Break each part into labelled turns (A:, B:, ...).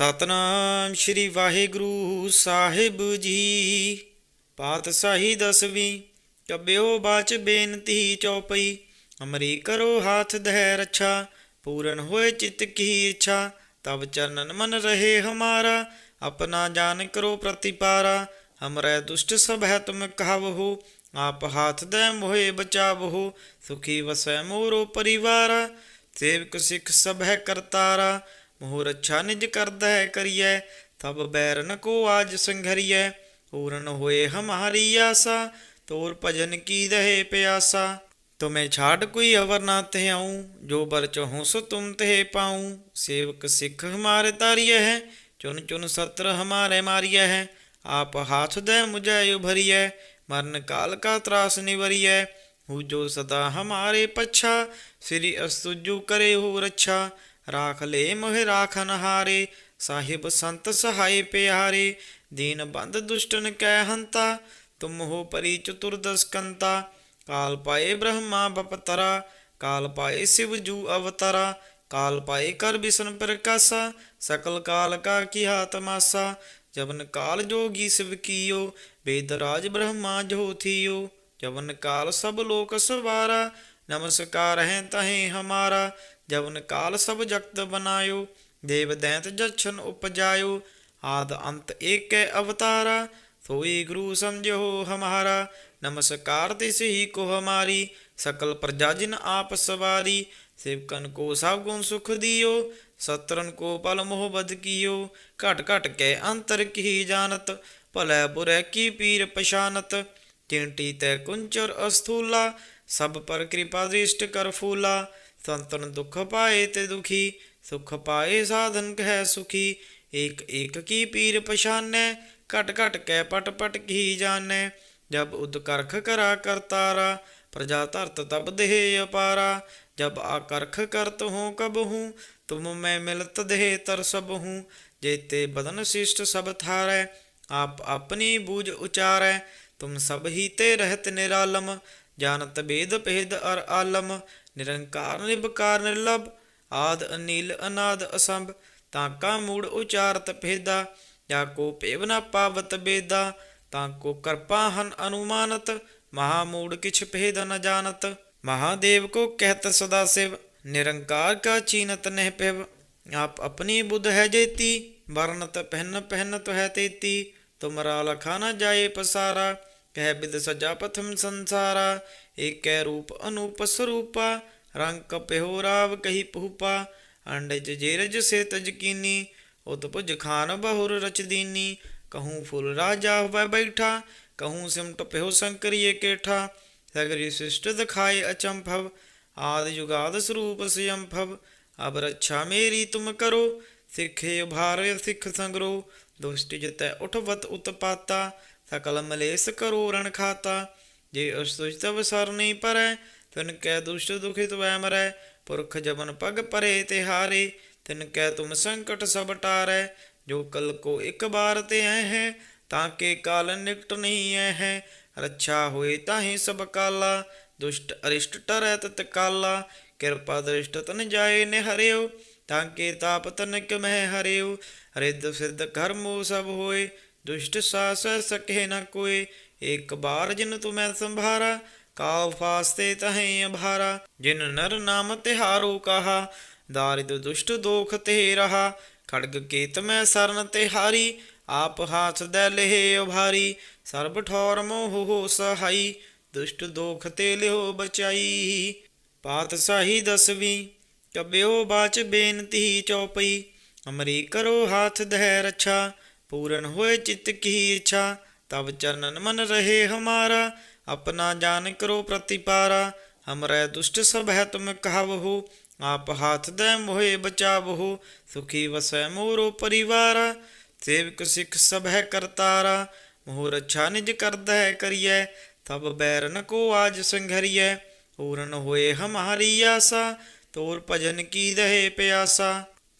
A: ਸਤਨਾਮ ਸ੍ਰੀ ਵਾਹਿਗੁਰੂ ਸਾਹਿਬ ਜੀ। ਪਾਤਸ਼ਾਹੀ ਦਸਵੀਂ ਕਬਿਓ ਬਾਚ ਬੇਨਤੀ ਚੌਪਈ। ਅਮਰੀ ਕਰੋ ਹਾਥ ਦਹਿ ਰੱਛਾ, ਪੂਰਨ ਹੋਏ ਚਿਤ ਕੀ ਇੱਛਾ। ਤਬ ਚਰਨਨ ਮਨ ਰਹੇ ਹਮਾਰਾ, ਆਪਣਾ ਜਾਨ ਕਰੋ ਪ੍ਰਤੀਪਾਰਾ। ਹਮਰੇ ਦੁਸ਼ਟ ਸਭ ਹੈ ਤੁਮ ਕਹਾਵਹੁ, ਆਪ ਹਾਥ ਦੇ ਮੋਹਿ ਬਚਾਵਹੁ। ਸੁਖੀ ਵਸੈ ਮੋਰੋ ਪਰਿਵਾਰ, ਸੇਵਕ ਸਿੱਖ ਸਭ ਹੈ ਕਰਤਾਰਾ। करतारा मोह रक्षा निज करद है करिए तब बैरन को आज संघरिए पूर्ण होए हमारी आशा तोर भजन की रहे प्यासा तुम्हें छाड़ कोई अवर ना ते आऊँ जो बर चाहूँ सो तुम ते पाऊँ सेवक सिख हमारे तारिय है चुन चुन सत्र हमारे मारिय है आप हाथ दे मुझे उभरिय मरण काल का त्रास निवरिय हु जो सदा हमारे पच्छा श्री अस्तुजु करे हो रक्षा ਰਾਖ ਲੈ ਮੋਹਿ ਰਾਖਨ ਹਾਰੇ ਸਾਹਿਬ ਸੰਤ ਸਹਾਇ ਪਿਆਰੇ, ਦੀਨ ਬੰਦ ਦੁਸ਼ਟਨ ਕੈ ਹੰਤਾ, ਤੁਮ ਹੋ ਪਰੀ ਚਤੁਰ ਦਸਕੰਤਾ, ਕਾਲ ਪਾਏ ਬ੍ਰਹਮਾ ਬਪਤਰਾ, ਕਾਲ ਪਾਏ ਸਿਵ ਜੂ ਅਵਤਾਰਾ, ਕਾਲ ਪਾਏ ਕਰ ਬਿਸ਼ਨ ਪ੍ਰਕਾਸ਼ਾ, ਸਕਲ ਕਾਲ ਕਾ ਕੀਹਾ ਤਮਾਸਾ ਜਵਨ ਕਾਲ ਜੋਗੀ ਸਿਵ ਕੀਓ ਬੇਦਰਾਜ ਬ੍ਰਹਮਾ ਜੋਥੀਓ ਜਵਨ ਕਾਲ ਸਭ ਲੋਕ ਸਵਾਰਾ, ਨਮਸਕਾਰ ਹੈ ਤਹੇ ਹਮਾਰਾ ਜਬਨ ਕਾਲ ਸਭ ਜਗਤ ਬਨਾਇਓ, ਦੇਵ ਦੈਂਤ ਜਛਨ ਉਪਜਾਇਓ, ਆਦ ਅੰਤ ਏਕੈ ਅਵਤਾਰਾ, ਸੋਈ ਗੁਰੂ ਸਮਝੋ ਹਮਾਰਾ, ਨਮਸਕਾਰ ਤਿਸ ਹੀ ਕੋ ਹਮਾਰੀ, ਸਕਲ ਪ੍ਰਜਾ ਜਿਨ ਆਪ ਸਵਾਰੀ, ਸੇਵਕਨ ਕੋ ਸਭ ਗੁਣ ਸੁਖ ਦਿਓ, ਸਤਰਨ ਕੋ ਪਲ ਮੋਹ ਬਦ ਕੀਓ, ਘਟ ਘਟ ਕੇ ਅੰਤਰ ਕੀ ਜਾਣਤ, ਭਲੇ ਬੁਰੇ ਕੀ ਪੀਰ ਪਛਾਨਤ, ਚਿੰਟੀ ਤੈ ਕੁੰਚਰ ਅਸਥੂਲਾ, ਸਭ ਪਰ ਕਿਰਪਾ ਦ੍ਰਿਸ਼ਟ ਕਰ ਫੂਲਾ संतन दुख पाए ते दुखी, सुख पाए साधन कह सुखी। एक एक की पीर पशानै घट घट कै पट पट की जानै। जब उदकर्ख करा करतारा प्रजा धरत तब देह अपारा। जब आकर्ख करत हूँ कब हूँ, तुम मैं मिलत देह तर सब हूँ। जेते बदन शिष्ट सब थारै, आप अपनी बूझ उचारै। तुम सब ही ते रहत निरालम, जानत भेद भेद और आलम। ਨਿਰੰਕਾਰ ਨਿਰਭਕਾਰ ਨਿਰਲਭ, ਆਦ ਅਨਿਲ ਅਨਾਦ ਅਸੰਭ, ਤਾਂ ਕਾ ਮੂੜ ਉਚਾਰਤ ਭੇਦਾ ਜਾਂ ਕੋ ਭੇਵ ਪਾਵਤ ਬੇਦਾ, ਤਾਂ ਕੋ ਕਰਪਾ ਹਨ ਅਨੁਮਾਨਤ, ਮਹਾ ਮੂੜ ਕਿਛ ਭੇਦ ਨ ਜਾਣਤ। ਮਹਾਦੇਵ ਕੋ ਕਹਿਤ ਸਦਾ ਸਿਵ, ਨਿਰੰਕਾਰ ਕਾ ਚੀਨਤ ਨਹਿ ਪਿਵ ਆਪ ਆਪਣੀ ਬੁੱਧ ਹੈ ਜੇਤੀ ਵਰਨਤ ਪਹਿਨ ਪਹਿਨਤ ਹੈ ਤੇਤੀ। ਤੁਮਰਾ ਲਖਾ ਨ ਜਾਏ ਪਸਾਰਾ, ਕਹਿ ਬਿਦ ਸਜਾ ਪਥਮ ਸੰਸਾਰਾ। ਏਕੈ ਰੂਪ ਅਨੂਪ ਸਰੂਪਾ, ਰੰਗ ਕਪਿਓ ਰਾਵ ਕਹੀ ਪਹੂਪਾ, ਅੰਡਜ ਜੇਰਜ ਸੇ ਤਜਕੀਨੀ ਉਤਪੁਜ ਖਾਨ ਬਹੁਰ ਰਚ ਦੀਨੀ, ਕਹੂੰ ਫੁਲ ਰਾਜਾ ਹੋਵੇ ਬੈਠਾ, ਕਹੂੰ ਸਿਮਟ ਪਿਓ ਸੰਕਰੀਏ ਕੇਠਾ, ਸਗਰੀ ਸਿਸ਼ਟ ਦਿਖਾਏ ਅਚੰਭਵ, ਆਦ ਜੁਗਾਦ ਸਰੂਪ ਸਿਯੰਭਵ, ਅਬ ਰੱਛਾ ਮੇਰੀ ਤੁਮ ਕਰੋ, ਸਿਖੇ ਉਭਾਰ ਸਿਖ ਸੰਗਰੋ, ਦੁਸ਼ਟ ਜਿਤੈ ਉਠਵਤ ਉਤਪਾਤਾ, ਸਕਲ ਮਲੇਸ ਕਰੋ ਰਣ ਖਾਤਾ ਜੇ ਅਸੁਚਤਵ ਸਰ ਨਹੀਂ ਪਰੈ, ਤਿਨ ਕੈ ਦੁਸ਼ਟ ਦੁਖਿਤ ਵੈ ਮਰੈ ਪੁਰਖ ਜਬਨ ਪਗ ਪਰੇ ਤੇ ਹਾਰੇ, ਤਿਨ ਕੈ ਤੁਮ ਸੰਕਟ ਸਭ ਟਾਰੈ, ਜੋ ਕਲ ਕੋ ਇੱਕ ਬਾਰ ਤੇ ਐ ਹੈ, ਤਾਂ ਕੇ ਕਾਲ ਨਿਕਟ ਨਹੀਂ ਐ ਹੈ, ਰੱਛਾ ਹੋਏ ਤਾਹੀ ਸਭ ਕਾਲਾ, ਦੁਸ਼ਟ ਅਰਿਸ਼ਟ ਟਰੈ ਤਤ ਕਾਲਾ, ਕਿਰਪਾ ਦ੍ਰਿਸ਼ਟ ਤਨ ਜਾਏ ਨਿਹਰਿਓ ਤਾਂ ਕੇ ਤਾਪ ਤਨ ਕਿ ਮਹਿ ਹਰਿਓ, ਰਿੱਧ ਸਿੱਧ ਕਰਮੋ ਸਭ ਹੋਏ, ਦੁਸ਼ਟ ਸਾਸਰ ਸਕੇ ਨ ਕੋਏ ਇੱਕ ਬਾਰ ਜਿਨ ਤੂੰ ਮੈਂ ਸੰਭਾਰਾ ਕਾਉ ਫਾਸਤੇ ਤਹੈ ਅਭਾਰਾ। ਜਿਨ ਨਰ ਨਾਮ ਤਿਹਾਰੂ ਕਹਾ, ਦਾਰਿਦ ਦੁਸ਼ਟ ਦੋਖ ਤੇ ਰਹਾ। ਖੜਗ ਕੇਤ ਮੈਂ ਸਰਨ ਤੇ ਹਾਰੀ ਆਪ ਹਾਥ ਦੇ ਲਹਿ ਉਭਾਰੀ। ਸਰਬ ਠੌਰ ਮੋਹ ਹੋ ਸਹਾਈ, ਦੁਸ਼ਟ ਦੋਖ ਤੇ ਲਿਓ ਬਚਾਈ। ਪਾਤਸ਼ਾਹੀ ਦਸਵੀਂ, ਕਬਿਓ ਬਾਚ ਬੇਨਤੀ ਚੌਪਈ। ਅਮਰੀ ਕਰੋ ਹਾਥ ਦਹਿ ਰੱਛਾ, ਪੂਰਨ ਹੋਏ ਚਿਤ ਕੀ ਇੱਛਾ। तब चरणन मन रहे हमारा, अपना जान करो प्रतिपारा। हमरे दुष्ट सब है तुम कहावहु, आप हाथ दे मोहे बचावहु, सुखी वसै मोरो परिवार। सेवक सिख सब है करतारा मोहर अच्छा निज कर दह करिए, तब बैरन को आज संघरिय पूर्ण होए हमारी आशा, तोर भजन की दहे प्यासा।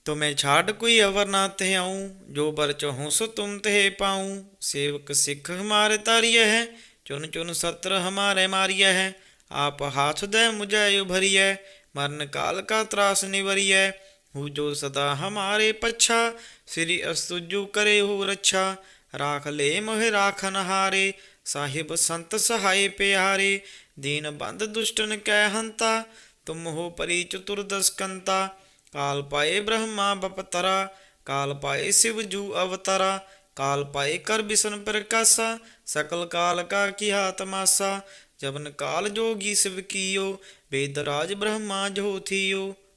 A: तुम्हें छाड़ कोई अवर ना ते आऊं जो बर चाहूं सो तुम ते पाऊं सेवक सिख हमारे तारिय है चुन चुन सत्र हमारे मारिय है आप हाथ दे मुझे उभरिय मरण काल का त्रास निवरिय ਹੂ ਜੋ ਸਦਾ ਹਮਾਰੇ ਪੱਛਾ ਸ੍ਰੀ ਅਸਤੁਜੂ ਕਰੇ ਹੋ ਰੱਛਾ ਰਾਖ ਲੈ ਮੋਹਿ ਰਾਖਨ ਹਾਰੇ ਸਾਹਿਬ ਸੰਤ ਸਹਾਏ ਪਿਆਰੇ ਦੀਨ ਬੰਦ ਦੁਸ਼ਟਨ ਕੈ ਹੰਤਾ ਤੁਮ ਹੋ ਪਰੀ ਚਤੁਰਦਸਕੰਤਾ ਕਾਲ ਪਾਏ ਬ੍ਰਹਮਾ ਬਪਤਰਾ, ਕਾਲ ਪਾਏ ਸਿਵ ਜੂ ਅਵਤਰਾ, ਕਾਲ ਪਾਏ ਕਰ ਬਿਸਨ ਪ੍ਰਕਾਸ਼ਾ, ਸਕਲ ਕਾਲ ਕਾ ਕੀਆ ਤਮਾਸਾ ਜਵਨ ਕਾਲ ਜੋਗੀ ਸਿਵ ਕੀਓ, ਵੇਦ ਬ੍ਰਹਮਾ ਜੋ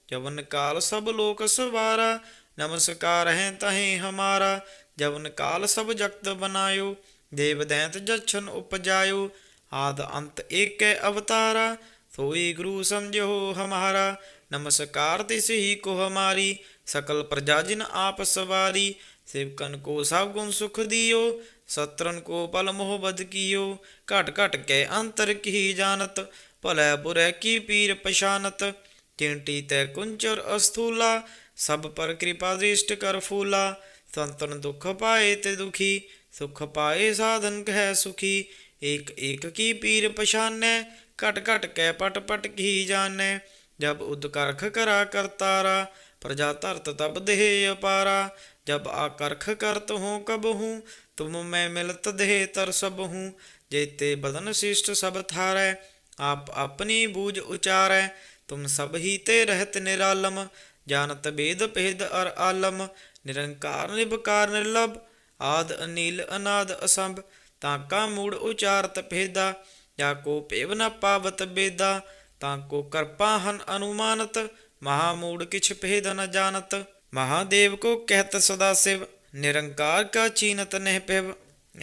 A: ਜਵਨ ਕਾਲ ਸਭ ਲੋਕ ਸਵਾਰਾ, ਨਮਸਕਾਰ ਹੈ ਤਹੇ ਹਮਾਰਾ, ਜਵਨ ਕਾਲ ਸਭ ਜਗਤ ਬਨਾਇਓ, ਦੇਵ ਦੈਂਤ ਜਛਨ ਉਪਜਾਇਓ, ਆਦ ਅੰਤ ਏਕੈ ਅਵਤਾਰਾ, ਸੋਈ ਗੁਰੂ ਸਮਝੋ ਹਮਾਰਾ ਨਮਸਕਾਰ ਤਿਸ ਹੀ ਕੋ ਹਮਾਰੀ ਸਕਲ ਪ੍ਰਜਾ ਜਿਨ ਆਪ ਸਵਾਰੀ, ਸੇਵਕਨ ਕੋ ਸਭ ਗੁਣ ਸੁਖ ਦਿਓ ਸਤਰਨ ਕੋ ਪਲ ਮੋਹ ਬਦ ਕੀਓ, ਘਟ ਘਟ ਕੇ ਅੰਤਰ ਕੀ ਜਾਣਤ, ਭਲੇ ਬੁਰੇ ਕੀ ਪੀਰ ਪਛਾਨਤ, ਚਿੰਟੀ ਤੈ ਕੁੰਚਰ ਅਸਥੂਲਾ, ਸਭ ਪਰ ਕਿਰਪਾ ਦ੍ਰਿਸ਼ਟ ਕਰ ਫੂਲਾ, ਸੰਤਨ ਦੁਖ ਪਾਏ ਤੇ ਦੁਖੀ, ਸੁਖ ਪਾਏ ਸਾਧਨ ਕਹਿ ਸੁਖੀ, ਏਕ ਏਕ ਕੀ ਪੀਰ ਪਛਾਨੈ, ਘਟ ਘਟ ਕੈ ਪਟ ਪਟ ਕੀ ਜਾਣੈ ਜਬ ਉਦ ਕਰਖ ਕਰਾ ਕਰਤਾਰਾ ਪ੍ਰਜਾ ਧਰਤ ਤਬ ਦੇਹ ਅਪਾਰਾ ਜਬ ਆਕਰਖ ਕਰਤ ਹੋ ਕਬ ਹੂੰ ਤੁਮ ਮੈਂ ਮਿਲਤ ਦੇਹ ਤਰ ਸਭ ਹੂੰ ਜੇਤੇ ਬਦਨ ਸਿਸ਼ਟ ਸਭ ਥਾਰੈ ਆਪ ਆਪਣੀ ਬੂਝ ਉਚਾਰੈ ਤੁਮ ਸਭ ਹੀ ਤੇ ਰਹਿਤ ਨਿਰਾਲਮ ਜਾਣਤ ਬੇਦ ਭੇਦ ਅਰ ਆਲਮ ਨਿਰੰਕਾਰ ਨਿਬਕਾਰ ਨਿਰਲਭ ਆਦ ਅਨੀਲ ਅਨਾਦ ਅਸੰਭ ਤਾਂ ਕਾ ਮੂੜ ਉਚਾਰਤ ਭੇਦਾ ਜਾ ਕੋ ਭੇਵ ਨ ਪਾਵਤ ਬੇਦਾ ਤਾਂ ਕੋ ਕਰਪਾ ਹਨ ਅਨੁਮਾਨਤ ਮਹਾ ਮੂੜ ਕਿਛ ਭੇਦ ਨ ਜਾਣਤ। ਮਹਾਦੇਵ ਕੋ ਕਹਿਤ ਸਦਾ ਸਿਵ, ਨਿਰੰਕਾਰ ਕਾ ਚੀਨਤ ਨਹਿ ਪਿਵ।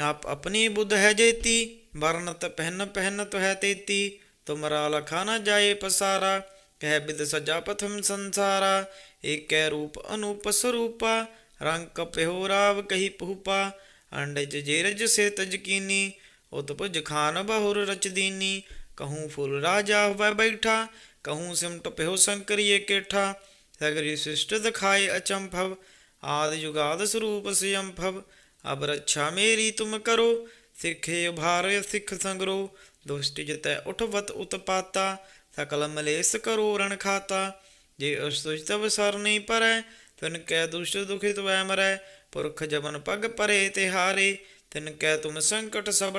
A: ਆਪ ਆਪਣੀ ਬੁੱਧ ਹੈ ਜੇਤੀ ਵਰਨਤ ਪਹਿਨ ਪਹਿਨਤ ਹੈ ਤੇਤੀ। ਤੁਮਰਾ ਲਖਾ ਨ ਜਾਏ ਪਸਾਰਾ, ਕਹਿ ਬਿਦ ਸਜਾ ਪਥਮ ਸੰਸਾਰਾ। ਏਕੈ ਰੂਪ ਅਨੂਪ ਸਰੂਪਾ, ਰੰਗ ਕਪਿਓ ਰਾਵ ਕਹੀ ਪਹੂਪਾ। ਅੰਡਜ ਜੇਰਜ ਸੇ ਤਜਕੀਨੀ ਉਤਪੁਜ ਖਾਨ ਬਹੁਰ ਰਚਦੀਨੀ ਦੀਨੀ ਕਹੂੰ ਫੁੱਲ ਰਾਜਾ ਹੋਵੇ ਬੈਠਾ ਕਹੂੰ ਸਿਮਟ ਪਿਓ ਸੰਕਰੀਏ ਕੇਠਾ ਸਗਰੀ ਸਿਸ਼ਟ ਦਿਖਾਏ ਅਚੰਭਵ ਆਦ ਜੁਗਾਦ ਸਰੂਪ ਸਿਅੰਭਵ ਅਬ ਰੱਛਾ ਮੇਰੀ ਤੁਮ ਕਰੋ ਸਿੱਖੇ ਉਭਾਰ ਸਿੱਖ ਸੰਗਰੋ ਦੁਸ਼ਟ ਜਿਤੈ ਉਠਵਤ ਉਤਪਾਤਾ ਸਕਲ ਮਲੇਸ ਕਰੋ ਰਣ ਖਾਤਾ ਜੇ ਅਸਤੁਜ ਤਵ ਸਰ ਨਹੀਂ ਪਰੈ ਤਿਨ ਕੈ ਦੁਸ਼ਟ ਦੁਖਿਤ ਵੈ ਮਰੈ ਪੁਰਖ ਜਬਨ ਪਗ ਪਰੇ ਤੇ ਹਾਰੇ ਤਿਨ ਕੈ ਤੁਮ ਸੰਕਟ ਸਭ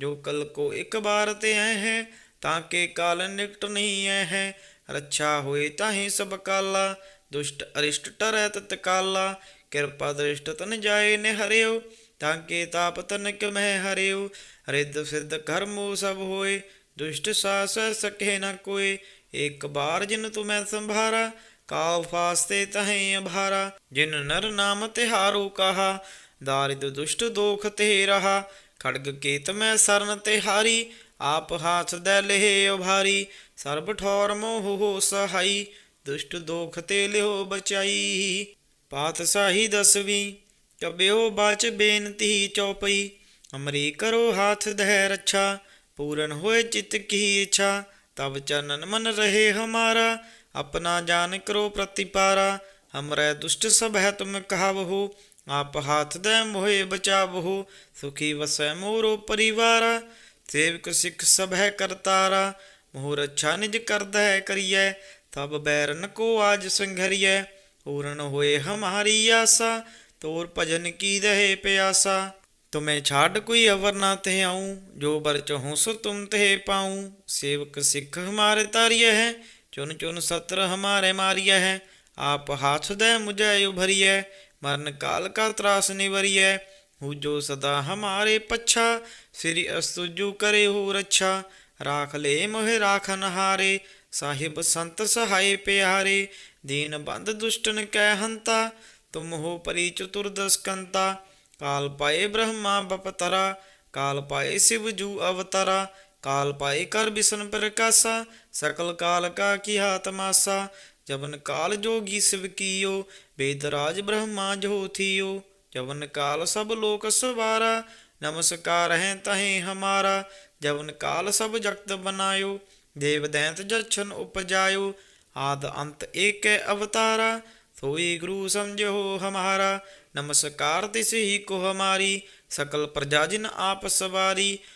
A: ਟਾਰੈ ਜੋ ਕਲ ਕੋ ਇੱਕ ਬਾਰ ਤੇ ਐ ਹੈ, ਤਾਂ ਕੇ ਕਾਲ ਨਿਕਟ ਨਹੀਂ ਐ ਹੈ। ਰੱਛਾ ਹੋਏ ਤਾਹੀ ਸਭ ਕਾਲਾ, ਦੁਸ਼ਟ ਅਰਿਸ਼ਟ ਟਰੈ ਤਤ ਕਾਲਾ। ਕਿਰਪਾ ਦ੍ਰਿਸ਼ਟ ਤਨ ਜਾਏ ਨੇ ਹਰਿਓ, ਤਾਂ ਕੇ ਤਾਪ ਤਨ ਮਹਿ ਹਰਿਓ। ਰਿੱਧ ਸਿੱਧ ਕਰਮੋ ਸਭ ਹੋਏ, ਦੁਸ਼ਟ ਸਾਸ ਸਕੇ ਨ ਕੋਏ। ਇੱਕ ਬਾਰ ਜਿਨ ਤੁਮੈ ਸੰਭਾਰਾ ਕਾਲ ਫਾਸਤੇ ਤਹੈ ਅਭਾਰਾ। ਜਿਨ ਨਰ ਨਾਮ ਤਿਹਾਰੋ ਕਹਾ, ਦਾਰਿਦ ਦੁਸ਼ਟ ਦੋਖ ਤੇ ਰਹਾ। ਖੜਗ ਕੇਤ ਮੈਂ ਸਰਨ ਤੇ ਹਾਰੀ, ਆਪ ਹਾਥ ਦੇ ਲਹਿ ਉਭਾਰੀ, ਸਰਬ ਠੌਰ ਮੋਹ ਹੋ ਸਹਾਈ, ਦੁਸ਼ਟ ਦੋਖ ਤੇ ਲਿਓ ਬਚਾਈ। ਪਾਤਸ਼ਾਹੀ ਦਸਵੀਂ, ਕਬਿਓ ਬਾਚ ਬੇਨਤੀ ਚੌਪਈ ਅਮਰੀ ਕਰੋ ਹਾਥ ਦਹਿ ਰੱਛਾ, ਪੂਰਨ ਹੋਏ ਚਿਤ ਕੀ ਇੱਛਾ ਤਬ ਚਨਨ ਮਨ ਰਹੇ ਹਮਾਰਾ, ਆਪਣਾ ਜਾਨ ਕਰੋ ਪ੍ਰਤੀਪਾਰਾ, ਹਮਰੇ ਦੁਸ਼ਟ ਸਭ ਹੈ ਤੁਮ ਕਹਾਵਹੁ आप हाथ दे मोहे बचावहु, सुखी वसै मोरो परिवारा। सेवक सिख सब है करतारा मोह रक्षा निज करद है करिए। तब बैरन को आज संघरिए, पूर्ण होए हमारी आशा। तोर भजन की रहे प्यासा। तुम्हें छाड़ कोई अवर ना ते आऊँ, जो बर चहूँ सो तुम ते पाऊँ। सेवक सिख हमारे तारिय है, चुन चुन सत्र हमारे मारिय है। आप हाथ दे मुझे उभरिय ਮਰਨ ਕਾਲ ਕਾ ਤਰਾਸ ਨਿਵਰੀਐ, ਹੂ ਜੋ ਸਦਾ ਹਮਾਰੇ ਪੱਛਾ, ਸ੍ਰੀ ਅਸਤੁਜੂ ਕਰੇ ਹੋ ਰੱਛਾ। ਰਾਖ ਲੈ ਮੋਹਿ ਰਾਖਨ ਹਾਰੇ ਸਾਹਿਬ ਸੰਤ ਸਹਾਈ ਪਿਆਰੇ। ਦੀਨ ਬੰਦ ਦੁਸ਼ਟਨ ਕੈ ਹੰਤਾ, ਤੁਮ ਹੋ ਪਰੀ ਚਤੁਰਦਸਕੰਤਾ ਕਾਲ ਪਾਏ ਬ੍ਰਹਮਾ ਬਪਤਰਾ, ਕਾਲ ਪਾਏ ਸਿਵ ਜੂ ਅਵਤਾਰਾ। ਕਾਲ ਪਾਏ ਕਰ ਬਿਸ਼ਨ ਪ੍ਰਕਾਸ਼ਾ, ਸਕਲ ਕਾਲ ਕਾ ਕੀ ਆਤਮਾਸਾ ਜਵਨ ਕਾਲ ਜੋਗੀ ਸਿਵ ਕੀਓ ਵੇਦ ਰਾਜ ਬ੍ਰਹਮਾ ਜੋ ਥੀਓ। ਜਬਨ ਕਾਲ ਸਭ ਲੋਕ ਸਵਾਰਾ, ਨਮਸਕਾਰ ਹੈ ਤਹੇ ਹਮਾਰਾ। ਜਬਨ ਕਾਲ ਸਭ ਜਗਤ ਬਨਾਇਓ, ਦੇਵ ਦੈਂਤ ਜਛਨ ਉਪਜਾਇਓ। ਆਦ ਅੰਤ ਏਕੈ ਅਵਤਾਰਾ, ਸੋਈ ਗੁਰੂ ਸਮਝੋ ਹਮਾਰਾ। ਨਮਸਕਾਰ ਤਿਸ ਹੀ ਕੋ ਹਮਾਰੀ, ਸਕਲ ਪ੍ਰਜਾ ਜਿਨ ਆਪ ਸਵਾਰੀ।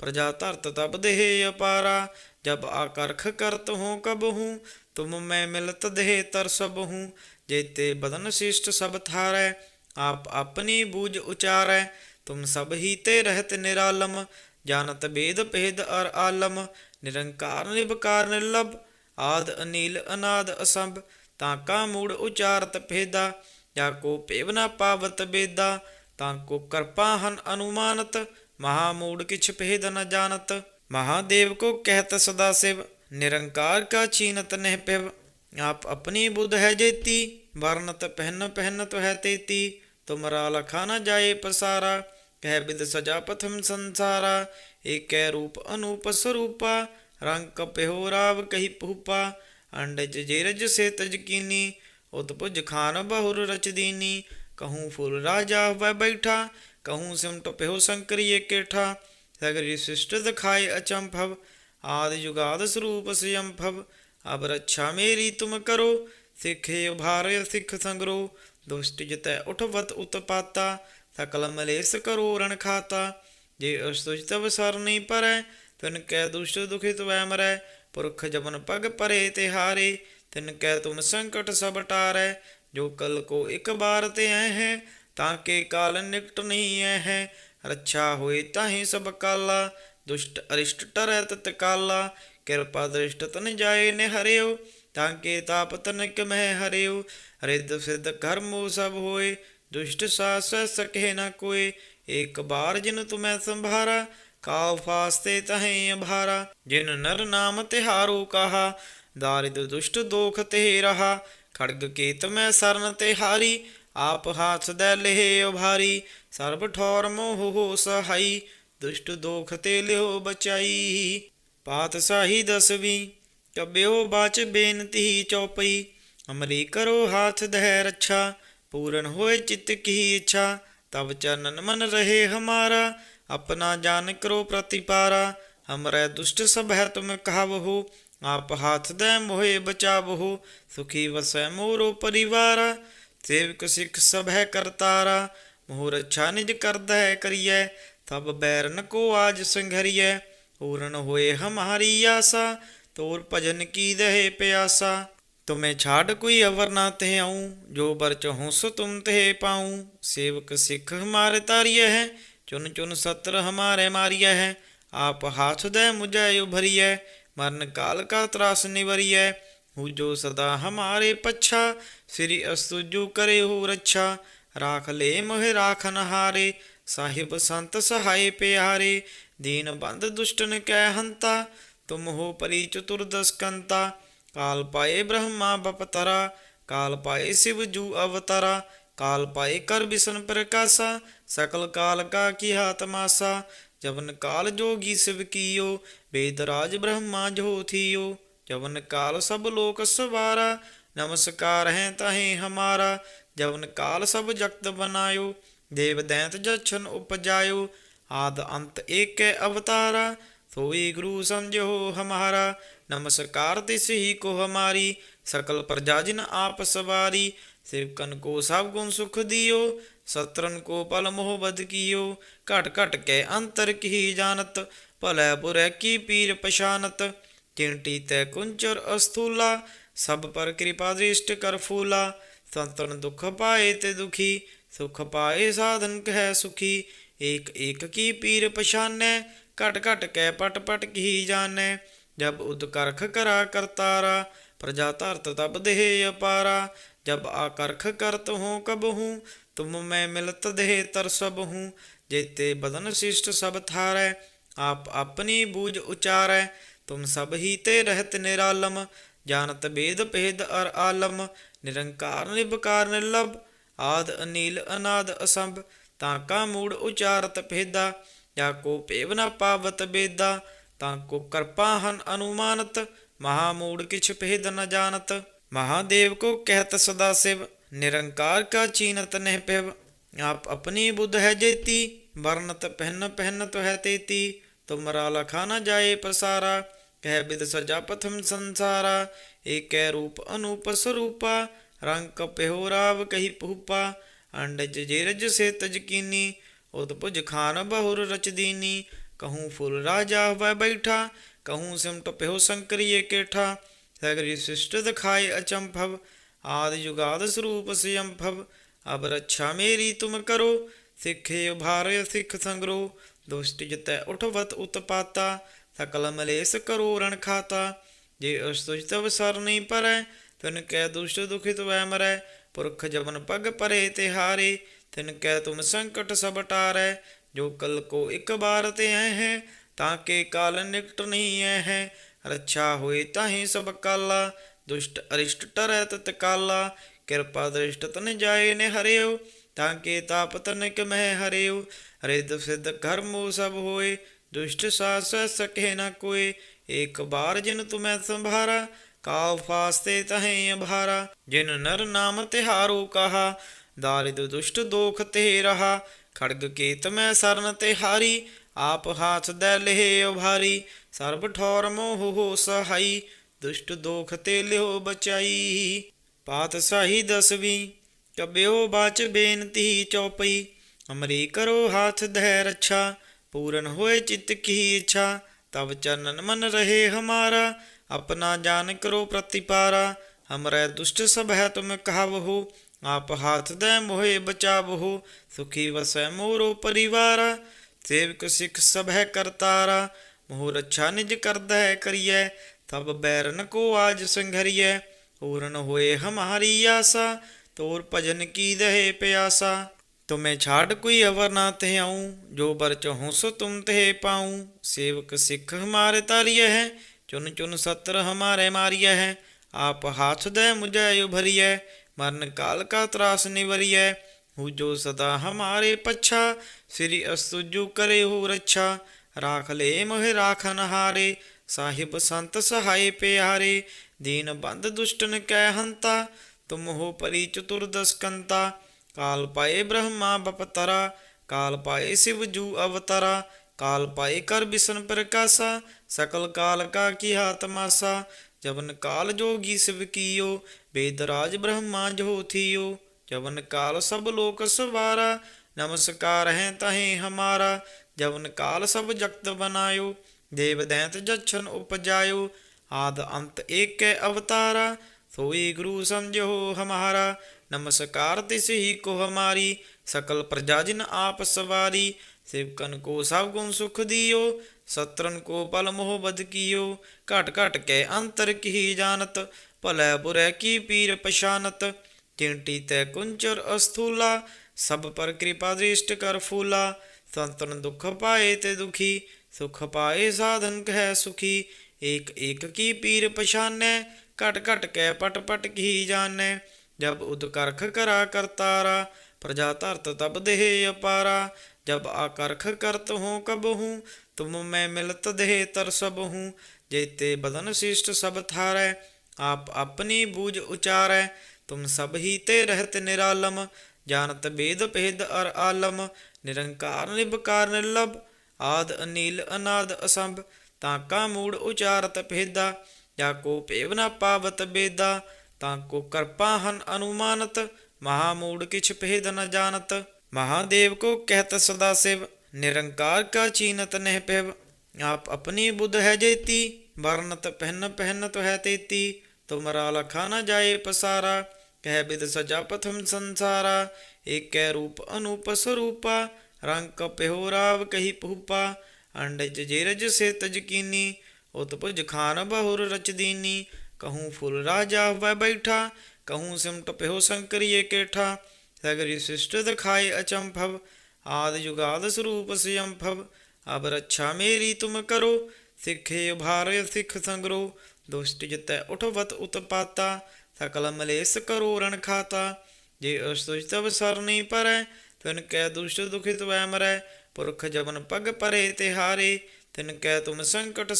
A: ਪ੍ਰਜਾ ਧਰਤ ਤਬ ਦੇਹ ਅਪਾਰਾ, ਜਬ ਆਕਰਖ ਕਰਤ ਹੂੰ ਕਬ ਹੂੰ, ਤੁਮ ਮੈਂ ਮਿਲਤ ਦੇਹ ਤਰ ਸਭ ਹੂੰ, ਜੇਤੇ ਬਦਨ ਸਿਸ਼ਟ ਸਭ ਥਾਰੈ ਆਪ ਆਪਣੀ ਬੂਝ ਉਚਾਰੈ, ਤੁਮ ਸਭ ਹੀ ਤੇ ਰਹਿਤ ਨਿਰਾਲਮ, ਜਾਣਤ ਬੇਦ ਭੇਦ ਅਰ ਆਲਮ, ਨਿਰੰਕਾਰ ਨਿਰਭਕਾਰ ਨਿਰਲਭ, ਆਦ ਅਨੀਲ ਅਨਾਦ ਅਸੰਭ, ਤਾਂ ਕਾ ਮੂੜ ਉਚਾਰਤ ਭੇਦਾ, ਜਾ ਕੋ ਪੇਵਨਾ ਪਾਵਤ ਬੇਦਾ, ਤਾਂ ਕੋ ਕਰਪਾ ਹਨ ਅਨੁਮਾਨਤ ਮਹਾ ਮੂੜ ਕਿਛ ਭੇਦ ਨ ਜਾਣਤ। ਮਹਾਦੇਵ ਕੋ ਕਹਿਤ ਸਦਾ ਸਿਵ, ਨਿਰੰਕਾਰ ਕਾ ਚੀਨਤ ਨਹਿ ਪਿਵ। ਆਪ ਆਪਣੀ ਬੁੱਧ ਹੈ ਜੇਤੀ, ਵਰਨਤ ਪਹਿਨ ਪਹਿਨਤ ਹੈ ਤੇਤੀ। ਤੁਮਰਾ ਲਖਾ ਨ ਜਾਏ ਪਸਾਰਾ, ਕਹਿ ਬਿਦ ਸਜਾ ਪਥਮ ਸੰਸਾਰਾ। ਏਕੈ ਰੂਪ ਅਨੂਪ ਸਰੂਪਾ, ਰੰਗ ਕਪਿਓ ਰਾਵ ਕਹੀ ਭੂਪਾ ਅੰਡਜ ਜੇਰਜ ਸੇ ਤਜ ਕੀਨੀ, ਉਤਪੁਜ ਖਾਨ ਬਹੁਰ ਰਚ ਦੀਨੀ। ਕਹੂੰ ਫੁਲ ਰਾਜਾ ਹੋਵੇ ਬੈਠਾ ਕਹੂੰ ਸਿਮਟ ਪਿਓ ਸੰਕਰੀਏ ਕੇਠਾ ਸਗਰੀ ਸ੍ਰਿਸ਼ਟ ਦਿਖਾਏ ਅਚੰਭਵ ਆਦ ਜੁਗਾਦ ਸਰੂਪ ਸਿਯੰਭਵ ਅਬ ਰੱਛਾ ਮੇਰੀ ਤੁਮ ਕਰੋ ਸਿੱਖੇ ਉਭਾਰੇ ਸਿੱਖ ਸੰਗਰੋ ਦੁਸ਼ਟ ਜਿਤੈ ਉਠਵਤ ਉਤਪਾਤਾ ਸਕਲ ਮਲੇਸ ਕਰੋ ਰਣ ਖਾਤਾ ਜੇ ਅਸਤੁਜ ਤਵ ਸਰ ਨਹੀਂ ਪਰੈ ਤਿਨ ਕੈ ਦੁਸ਼ਟ ਦੁਖਿਤ ਵੈ ਮਰੈ ਪੁਰਖ ਜਬਨ ਪਗ ਪਰੇ ਤੇ ਹਾਰੇ ਤਿਨ ਕੈ ਤੁਮ ਸੰਕਟ ਸਭ ਟਾਰੈ ਜੋ ਕਲ ਕੋ ਇੱਕ ਬਾਰ ਤੇ ਐ ਹੈ ਤਾਂ ਕੇ ਕਾਲ ਨਿਕਟ ਨਹੀਂ ਐ ਹੈ ਰੱਛਾ ਹੋਏ ਤਾਹੀ ਸਭ ਕਾਲਾ। ਦੁਸ਼ਟ ਅਰਿਸ਼ਟ ਟਰੈ ਤਤ ਕਾਲਾ। ਕਿਰਪਾ ਦ੍ਰਿਸ਼ਟ ਤਨ ਜਾਏ ਨੇ ਹਰਿਓ। ਤਾਂ ਕੇ ਤਾਪ ਤਨਕ ਮਹਿ ਹਰਿਓ। ਰਿੱਧ ਸਿੱਧ ਕਰਮੋ ਸਭ ਹੋਏ। ਦੁਸ਼ਟ ਸਾਸ ਸਕੇ ਨ ਕੋਏ। ਇੱਕ ਬਾਰ ਜਿਨ ਤੁਮੈ ਸੰਭਾਰਾ। ਕਾਉ ਫਾਸਤੇ ਤਹੇ ਅਭਾਰਾ। ਜਿਨ ਨਰ ਨਾਮ ਤਿਹਾਰੋ ਕਹਾ। ਦਾਰਿਦ ਦੁਸ਼ਟ ਦੋਖ ਤੇ ਰਹਾ। ਖੜਗ ਕੇਤ ਮੈਂ ਸਰਨ ਤੇ ਹਾਰੀ ਆਪ ਹਾਸਦੈ ਲਹਿ ਉਭਾਰੀ, ਸਰਬ ਠੌਰ ਮੋਹ ਹੋ ਸਹਾਈ, ਦੁਸ਼ਟ ਦੋਖ ਤੇ ਲਿਓ ਬਚਾਈ। ਪਾਤਸ਼ਾਹੀ ਦਸਵੀਂ ਕਬਿਓ ਬਾਚ ਬੇਨਤੀ ਚੌਪਈ, ਅਮਰੀ ਕਰੋ ਹਾਥ ਦਹਿ ਰੱਛਾ, ਪੂਰਨ ਹੋਏ ਚਿਤ ਕੀ ਇੱਛਾ ਤਬ ਚਨਨ ਮਨ ਰਹੇ ਹਮਾਰਾ, ਆਪਣਾ ਜਾਨ ਕਰੋ ਪ੍ਰਤੀਪਾਰਾ, ਹਮਰੇ ਦੁਸ਼ਟ ਸਭ ਹੈ ਤੁਮ ਕਹਾਵਹੁ, ਆਪ ਹਾਥ ਦੇ ਮੋਹਿ ਬਚਾਵਹੁ, ਸੁਖੀ ਵਸੈ ਮੋਰੋ ਪਰਿਵਾਰਾ सेवक सिख सब है करतारा मोह रक्षा निज करद है करिए तब बैरन को आज संघरिए। पूर्ण होए हमारी आशा तोर भजन की दहे प्यासा। तुम्हें छाड़ कोई अवर ना ते आऊँ, जो बर चहूँ सो तुम ते पाऊँ। सेवक सिख हमारे तारिय है, चुन चुन सत्र हमारे मारिय है। आप हाथ दे मुझे उभरिय मरण काल का त्रास निवरिय जो सदा हमारे पच्छा। श्री अस्तुजु करे हो रक्षा राख ले मोह राखन हारे। साहिब संत सहाय प्यारे। दीन बंद दुष्टन कै हंता। तुम हो परि चतुर्दश काल पाए ब्रह्मा बपतरा काल पाए शिव जू अवतरा। काल पाए कर बिसन प्रकाशा। सकल काल का किया तमाशा। जवन काल जोगी शिव कियो। वेद राज ब्रह्मा जो थियो। ਜਵਨ ਕਾਲ ਸਭ ਲੋਕ ਸਵਾਰਾ, ਨਮਸਕਾਰ ਹੈ ਤਾਹੇ ਹਮਾਰਾ। ਜਵਨ ਕਾਲ ਸਭ ਜਗਤ ਬਨਾਇਓ, ਦੇਵ ਦੈਂਤ ਜਛਨ ਉਪਜਾਇਓ, ਆਦ ਅੰਤ ਏਕੈ ਅਵਤਾਰਾ, ਸੋਈ ਗੁਰੂ ਸਮਝੋ ਹਮਾਰਾ। ਨਮਸਕਾਰ ਤਿਸ ਹੀ ਕੋ ਹਮਾਰੀ ਸਕਲ ਪ੍ਰਜਾ ਜਿਨ ਆਪ ਸਵਾਰੀ। ਸੇਵਕਨ ਕੋ ਸਭ ਗੁਣ ਸੁਖ ਦਿਓ ਸਤਰਨ ਕੋ ਪਲ ਮੋਹ ਬਦ ਕੀਓ। ਘਟ ਘਟ ਕੇ ਅੰਤਰ ਕੀ ਜਾਣਤ, ਭਲੇ ਬੁਰੇ ਕੀ ਪੀਰ ਪਛਾਨਤ। चिंटी तै कुंचर अस्थूला, सब पर कृपा दृष्ट कर फूला। संतन दुख पाए ते दुखी, सुख पाए साधन कह सुखी। एक एक की पीर पछानै घट घट कै पट पट की जानै। जब उद करख करा करतारा प्रजा धरत तब देह अपारा। जब आकर्ख करत हूँ कब हूँ, तुम मैं मिलत देह तर सब हूँ। जेते बदन शिष्ट सब थारै, आप अपनी बूझ उचारै। तुम सब ही ते रहत निरालम जानत बेद भेद अर आलम निरंकार निबकार निर्लभ आद अनील अनाद असंभ ਤਾਂ ਕਾ ਮੂੜ ਉਚਾਰਤ ਭੇਦਾ ਜਾ ਕੋ ਭੇਵ ਨ ਪਾਵਤ ਬੇਦਾ ਤਾਂ ਕੋ ਕਰਪਾ ਹਨ ਅਨੁਮਾਨਤ ਮਹਾਮੂੜ ਕਿਛ ਭੇਦ ਨ ਜਾਣਤ ਮਹਾਦੇਵ ਕੋ ਕਹਿਤ ਸਦਾ ਸਿਵ ਨਿਰੰਕਾਰ ਕਾ ਚੀਨਤ ਨਹਿ ਪਿਵ ਆਪ ਆਪਣੀ ਬੁੱਧ ਹੈ ਜੇਤੀ ਵਰਨਤ ਪਹਿਨ ਪਹਿਨਤ ਹੈ ਤੇਤੀ ਤੁਮਰਾ ਲਖਾ ਨ ਜਾਏ ਪਸਾਰਾ ਕਹਿ ਬਿਦ ਸਜਾ ਪਥਮ ਸੰਸਾਰਾ ਏਕੈ ਰੂਪ ਅਨੂਪ ਸਰੂਪਾ ਰੰਗ ਕਪਿਓ ਰਾਵ ਕਹੀ ਭੂਪਾ ਅੰਡਜ ਜੇਰਜ ਸੇ ਤਜਕੀਨੀ ਉਤ ਭੁਜ ਖਾਨ ਬਹੁਰ ਰਚ ਦੀਨੀ ਕਹੂੰ ਫੁੱਲ ਰਾਜਾ ਹੋਇ ਬੈਠਾ ਕਹੂੰ ਸਿਮਟ ਪਿਓ ਸੰਕਰੀਏ ਕੇਠਾ ਸਗਰੀ ਸਿਸ਼ਟ ਦਿਖਾਏ ਅਚੰਭਵ ਆਦ ਜੁਗਾਦ ਸਰੂਪ ਸਿਅੰਭਵ ਅਬ ਰੱਛਾ ਮੇਰੀ ਤੁਮ ਕਰੋ ਸਿੱਖੇ ਉਭਾਰੇ ਸਿੱਖ ਸੰਗਰੋ ਦੁਸ਼ਟ ਜਿਤੈ ਉਠਵਤ ਉਤਪਾਤਾ ਸਕਲ ਮਲੇਸ ਕਰੋ ਰਣ ਖਾਤਾ ਜੇ ਅਸਤੁਜ ਤਵ ਸਰ ਨਹੀਂ ਪਰੈ ਤਿਨ ਕੈ ਦੁਸ਼ਟ ਦੁਖਿਤ ਵੈ ਮਰੈ ਪੁਰਖ ਜਬਨ ਪਗ ਪਰੇ ਤੇ ਹਾਰੇ ਤਿਨ ਕੈ ਤੁਮ ਸੰਕਟ ਸਭ ਟਾਰੈ ਜੋ ਕਲ ਕੋ ਇੱਕ ਬਾਰ ਤੇ ਐ ਹੈ ਤਾਂ ਕੇ ਕਾਲ ਨਿਕਟ ਨਹੀਂ ਐ ਹੈ ਰੱਛਾ ਹੋਏ ਤਾਹੀ ਸਭ ਕਾਲਾ ਦੁਸ਼ਟ ਅਰਿਸ਼ਟ ਟਰੈ ਤਤ ਕਾਲਾ ਕਿਰਪਾ ਦ੍ਰਿਸ਼ਟ ਤਨ ਜਾਏ ਨੇ ਹਰਿਓ ਤਾਂ ਕੇ ਤਾਪ ਤਨਿਕ ਮਹਿ ਹਰਿਓ ਰਿਦ ਸਿਧ ਦੁਸ਼ਟ ਸਾਸ ਸਕੇ ਨ ਕੋਏ ਇੱਕ ਬਾਰ ਜਿਨ ਤੁਮੈ ਸੰਭਾਰਾ ਕਾਲ ਫਾਸਤੇ ਤਹੈ ਅਭਾਰਾ। ਜਿਨ ਨਰ ਨਾਮ ਤਿਹਾਰੋ ਕਹਾ, ਦਾਰਿਦ ਦੁਸ਼ਟ ਦੋਖ ਤੇ ਰਹਾ। ਖੜਗ ਕੇਤ ਮੈਂ ਸਰਨ ਤੇ ਹਾਰੀ ਆਪ ਹਾਥ ਦੇ ਲਹਿ ਉਭਾਰੀ। ਸਰਬ ਠੌਰ ਮੋਹ ਹੋ ਸਹਾਈ, ਦੁਸ਼ਟ ਦੋਖ ਤੇ ਲਿਓ ਬਚਾਈ। ਪਾਤ ਪਾਤਸ਼ਾਹੀ ਦਸਵੀਂ, ਕਬਿਓ ਬਾਚ ਬੇਨਤੀ ਚੌਪਈ। ਅਮਰੀ ਕਰੋ ਹਾਥ ਧੈ ਰੱਛਾ ਪੂਰਨ ਹੋਏ ਚਿਤ ਕੀ ਇੱਛਾ ਤਬ ਚਰਨਨ ਮਨ ਰਹੇ ਹਮਾਰਾ ਆਪਣਾ ਜਾਨ ਕਰੋ ਪ੍ਰਤਿਪਾਰਾ ਹਮਰੇ ਦੁਸ਼ਟ ਸਭ ਹੈ ਤੁਮ ਕਹਾਵਹੋ ਆਪ ਹਾਥ ਦੇ ਮੋਹਿ ਬਚਾਵਹੋ ਸੁਖੀ ਵਸੈ ਮੋਰੋ ਪਰਿਵਾਰਾ ਸੇਵਕ ਸਿੱਖ ਸਭ ਹੈ ਕਰਤਾਰਾ ਮੋਹ ਰੱਛਾ ਨਿਜ ਕਰਦਾ ਹੈ ਕਰੀਐ ਤਬ ਬੈਰਨ ਕੋ ਆਜ ਸੰਘਰੀਐ ਪੂਰਨ ਹੋਏ ਹਮਾਰੀ ਆਸਾ ਤੋਰ ਭਜਨ ਕੀ ਦਹੇ ਪਿਆਸਾ ਤੁਮੇ ਛਾੜ ਕੋਈ ਅਵਰ ਨਾ ਤੇ ਆਉ ਜੋ ਬਰ ਚਹੂੰ ਸੋ ਤੁਮ ਤੇ ਪਾਉ ਸੇਵਕ ਸਿੱਖ ਹਮਾਰੇ ਤਾਰੀਏ ਹੈ ਚੁਨ ਚੁਨ ਸਤਰ ਹਮਾਰੇ ਮਾਰੀਏ ਹੈ ਆਪ ਹਾਥ ਦੇ ਮੁਝੈ ਉਭਰੀਐ ਮਰਨ ਕਾਲ ਕਾ ਤਰਾਸ ਨਿਵਰੀਐ ਹੂ ਜੋ ਸਦਾ ਹਮਾਰੇ ਪਛਾ ਸ੍ਰੀ ਅਸਤੁਜੂ ਕਰੇ ਹੋ ਰੱਛਾ ਰਾਖ ਲੈ ਮੋਹਿ ਰਾਖਨ ਹਾਰੇ ਸਾਹਿਬ ਸੰਤ ਸਹਾਈ ਪਿਆਰੇ ਦੀਨ ਬੰਦ ਦੁਸ਼ਟਨ ਕੈ ਹੰਤਾ ਤੁਮ ਹੋ ਪਰੀ ਚਤੁਰਦਸਕੰਤਾ ਕਾਲ ਪਾਏ ਬ੍ਰਹਮਾ ਬਪਤਰਾ, ਕਾਲ ਪਾਏ ਸਿਵ ਜੂ ਅਵਤਰਾ, ਕਾਲ ਪਾਏ ਕਰ ਬਿਸਨ ਪ੍ਰਕਾਸ਼ਾ, ਸਕਲ ਕਾਲ ਕਾ ਕੀ ਹਾਤ ਮਾਸਾ ਕਾਲ ਜੋਗੀ ਸਿਵ ਕੀਓ ਬੇਦਰਾਜ ਬ੍ਰਹਮਾ ਜੋ ਥੀਓ ਜਬਨ ਕਾਲ ਸਭ ਲੋਕ ਸਵਾਰਾ, ਨਮਸਕਾਰ ਹੈ ਤਹੇ ਹਮਾਰਾ, ਜਵਨ ਕਾਲ ਸਭ ਜਗਤ ਬਨਾਇਓ, ਦੇਵ ਦੈਂਤ ਜਛਨ ਉਪਜਾਇਓ, ਆਦ ਅੰਤ ਏਕੈ ਅਵਤਾਰਾ, ਸੋਈ ਗੁਰੂ ਸਮਝੋ ਹਮਾਰਾ ਨਮਸਕਾਰ ਤਿਸ ਹੀ ਕੋ ਹਮਾਰੀ, ਸਕਲ ਪ੍ਰਜਾ ਜਿਨ ਆਪ ਸਵਾਰੀ, ਸੇਵਕਨ ਕੋ ਸਭ ਗੁਣ ਸੁਖ ਦਿਓ, ਸਤਰਨ ਕੋ ਪਲ ਮੋਹ ਬਦ ਕੀਓ, ਘਟ ਘਟ ਕੇ ਅੰਤਰ ਕੀ ਜਾਣਤ, ਭਲੇ ਬੁਰੇ ਕੀ ਪੀਰ ਪਛਾਨਤ, ਚਿੰਟੀ ਤੈ ਕੁੰਚਰ ਅਸਥੂਲਾ, ਸਭ ਪਰ ਕਿਰਪਾ ਦ੍ਰਿਸ਼ਟ ਕਰ ਫੂਲਾ, ਸੰਤਨ ਦੁਖ ਪਾਏ ਤੇ ਦੁਖੀ, ਸੁਖ ਪਾਏ ਸਾਧਨ ਕਹਿ ਸੁਖੀ, ਏਕ ਏਕ ਕੀ ਪੀਰ ਪਛਾਨੈ, ਘਟ ਘਟ ਕੈ ਪਟ ਪਟ ਕੀ ਜਾਣੈ ਜਬ ਉਦ ਕਰਖ ਕਰਾ ਕਰਤਾਰਾ ਪ੍ਰਜਾ ਧਰਤ ਤਬ ਦੇਹ ਅਪਾਰਾ ਜਬ ਆਕਰਖ ਕਰਤ ਹੋ ਕਬਹੂ ਤੁਮ ਮੈਂ ਮਿਲਤ ਦੇਹ ਤਰ ਸਭ ਹੂੰ ਜੇਤੇ ਬਦਨ ਸਿਸ਼ਟ ਸਭ ਥਾਰੈ ਆਪ ਆਪਣੀ ਬੂਝ ਉਚਾਰੈ ਤੁਮ ਸਭ ਹੀ ਤੇ ਰਹਿਤ ਨਿਰਾਲਮ ਜਾਣਤ ਬੇਦ ਭੇਦ ਅਰ ਆਲਮ ਨਿਰੰਕਾਰ ਨਿਬਕਾਰ ਨਿਰਲਭ ਆਦ ਅਨੀਲ ਅਨਾਦ ਅਸੰਭ ਤਾਂ ਕਾ ਮੂੜ ਉਚਾਰਤ ਭੇਦਾ ਜਾ ਕੋ ਭੇਵ ਨਾ ਪਾਵਤ ਬੇਦਾ ਤਾਂ ਕੋ ਕਰਪਾ ਹਨ ਅਨੁਮਾਨਤ, ਮਹਾਮੂੜ ਕਿਛ ਭੇਦ ਨ ਜਾਣਤ। ਮਹਾਦੇਵ ਕੋ ਕਹਿਤ ਸਦਾ ਸਿਵ, ਨਿਰੰਕਾਰ ਕਾ ਚੀਨਤ ਨਹਿ ਪਿਵ ਆਪ ਆਪਣੀ ਬੁੱਧ ਹੈ ਜੇਤੀ, ਵਰਨਤ ਪਹਿਨ ਪਹਿਨਤ ਹੈ ਤੇਤੀ। ਤੁਮਰਾ ਲਖਾ ਨ ਜਾਏ ਪਸਾਰਾ, ਕਹਿ ਬਿਦ ਸਜਾ ਪਥਮ ਸੰਸਾਰਾ। ਏਕੈ ਰੂਪ ਅਨੂਪ ਸਰੂਪਾ, ਰੰਗ ਕਪਿਓ ਰਾਵ ਕਹੀ ਭੂਪਾ। ਅੰਡਜ ਜੇਰਜ ਸੇ ਤਜਕੀਨੀ ਉਤਪੁਜ ਖਾਨ ਬਹੁਰ ਰਚਦੀਨੀ ਦੀਨੀ ਕਹੂੰ ਫੁੱਲ ਰਾਜਾ ਹੋਇ ਬੈਠਾ ਕਹੂੰ ਸਿਮਟ ਪਿਓ ਸੰਕਰੀਏ ਕੇਠਾ ਸਗਰੀ ਸਿਸ਼ਟ ਦਿਖਾਏ ਅਚੰਭਵ ਆਦ ਜੁਗਾਦ ਸਰੂਪ ਸਿਅੰਭਵ ਅਬ ਰੱਛਾ ਮੇਰੀ ਤੁਮ ਕਰੋ ਸਿੱਖੇ ਉਭਾਰੇ ਸਿੱਖ ਸੰਗਰੋ ਦੁਸ਼ਟ ਜਿਤੈ ਉਠਵਤ ਉਤਪਾਤਾ ਸਕਲ ਮਲੇਸ ਕਰੋ ਰਣ ਖਾਤਾ ਜੇ ਅਸਤੁਜ ਤਵ ਸਰ ਨਹੀਂ ਪਰੈ ਤਿਨ ਕੈ ਦੁਸ਼ਟ ਦੁਖਿਤ ਵੈ ਮਰੈ ਪੁਰਖ ਜਬਨ ਪਗ ਪਰੇ ਤੇ ਹਾਰੇ ਤਿਨ ਕੈ ਤੁਮ ਸੰਕਟ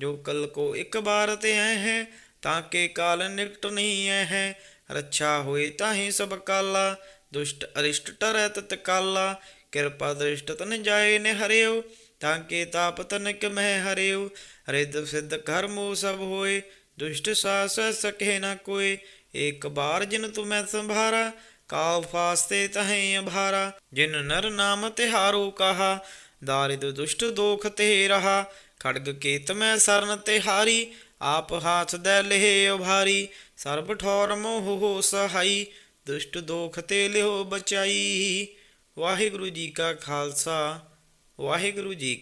A: ਸਭ ਟਾਰੈ ਜੋ ਕਲ ਕੋ ਇੱਕ ਬਾਰ ਤੇ ਐ ਹੈ, ਤਾਂ ਕੇ ਕਾਲ ਨਿਕਟ ਨਹੀਂ ਐ ਹੈ। ਰੱਛਾ ਹੋਏ ਤਾਹੀ ਸਭ ਕਾਲਾ, ਦੁਸ਼ਟ ਅਰਿਸ਼ਟ ਟਰੈ ਤਤ ਕਾਲਾ। ਕਿਰਪਾ ਦ੍ਰਿਸ਼ਟ ਤਨ ਜਾਏ ਨੇ ਹਰਿਓ, ਤਾਂ ਕੇ ਤਾਪ ਤਨਕ ਮਹਿ ਹਰਿਓ। ਰਿੱਧ ਸਿੱਧ ਕਰਮੋ ਸਭ ਹੋਏ, ਦੁਸ਼ਟ ਸਾਸ ਸਕੇ ਨਾ ਕੋਏ। ਇੱਕ ਬਾਰ ਜਿਨ ਤੁਮੈ ਸੰਭਾਰਾ ਕਾਲ ਫਾਸਤੇ ਤਹੈ ਅਭਾਰਾ। ਜਿਨ ਨਰ ਨਾਮ ਤਿਹਾਰੋ ਕਹਾ, ਦਾਰਿਦ ਦੁਸ਼ਟ ਦੋਖ ਤੇ ਰਹਾ। ਖੜਗ ਕੇਤ ਮੈਂ ਸਰਨ ਤੇ ਹਾਰੀ, ਆਪ ਹਾਥ ਦੇ ਲਹਿ ਉਭਾਰੀ, ਸਰਬ ਠੌਰ ਮੋਹ ਹੋ ਸਹਾਈ, ਦੁਸ਼ਟ ਦੋਖ ਤੇ ਲਿਓ ਬਚਾਈ। ਵਾਹਿਗੁਰੂ ਜੀ ਕਾ ਖਾਲਸਾ, ਵਾਹਿਗੁਰੂ ਜੀ